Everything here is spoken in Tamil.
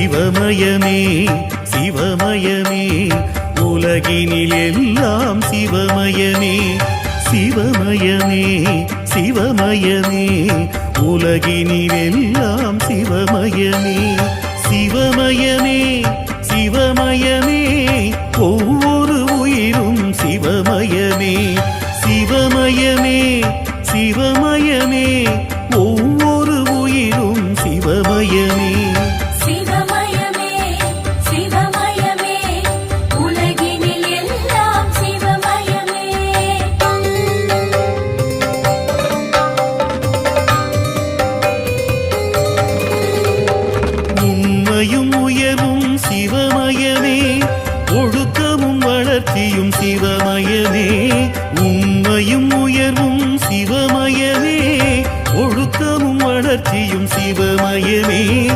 சிவமயமே சிவமயமே. உலகினில் எல்லாம் சிவமயமே சிவமயமே சிவமயமே. உலகினில் எல்லாம் சிவமயமே சிவமயமே சிவமயமே. ஒவ்வொரு உயிரும் சிவமயமே சிவமயமே சிவமயமே. வளர்ச்சியும் சிவமயமே உண்மையும் உயர்வும் சிவமயமே ஒழுக்கமும் வளர்ச்சியும் சிவமயமே.